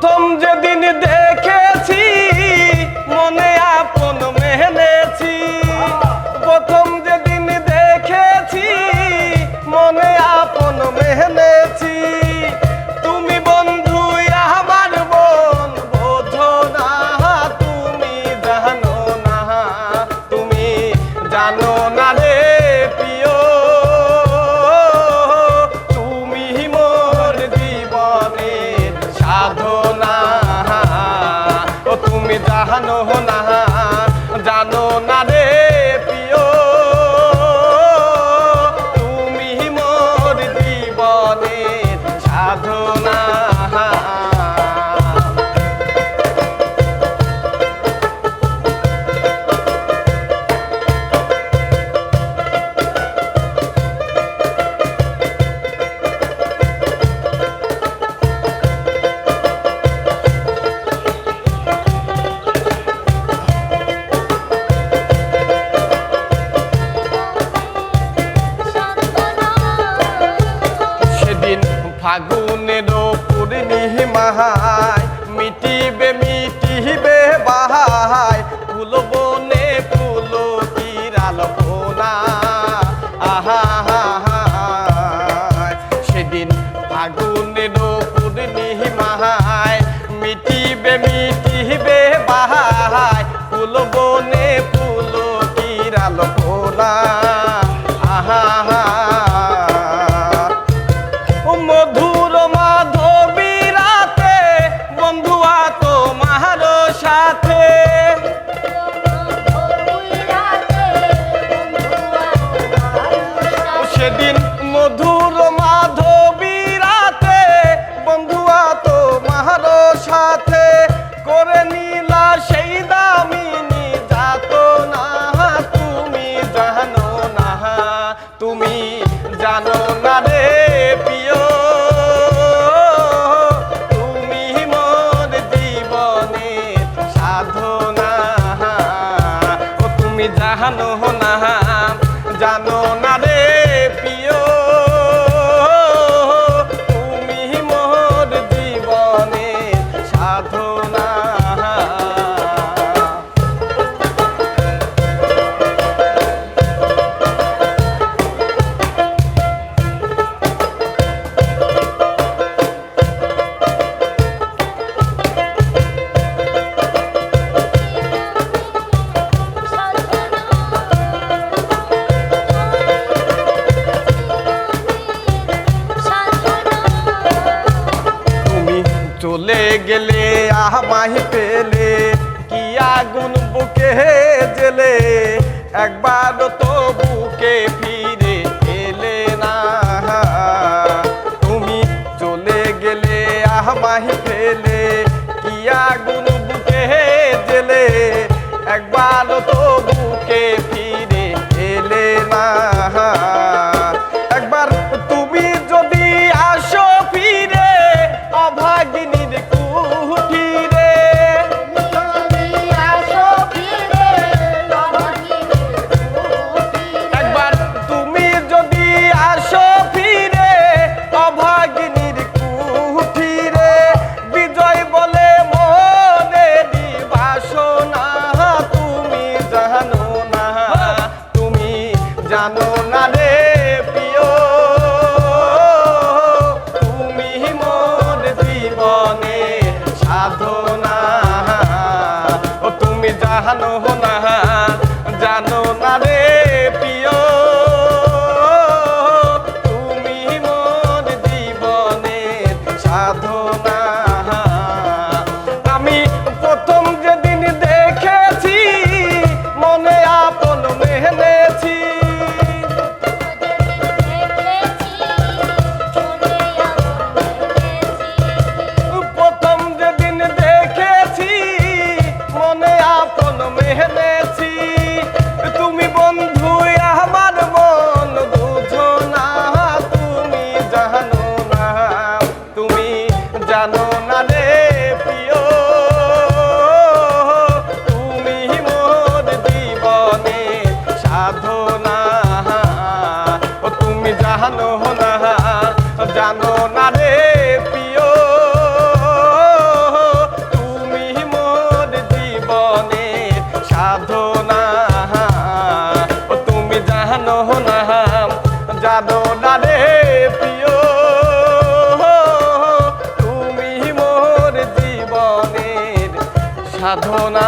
প্রথম যেদিন দেখেছি মনে আপন মেহেছি প্রথম ফাগুনের পূর্ণিমায় মিটিবে মিটিবে বাহায় ফুল বনে ফুল কিরাল বোনা আহা সেদিন ফাগুনের পূর্ণিমায় মিটিবে মিটিবে বাহায় ফুল বনে ফুল কিরাল বোনা চলে গেলে আমায় পেলে। কি আগুন বুকে জেলে একবার তো ธนู সাধনা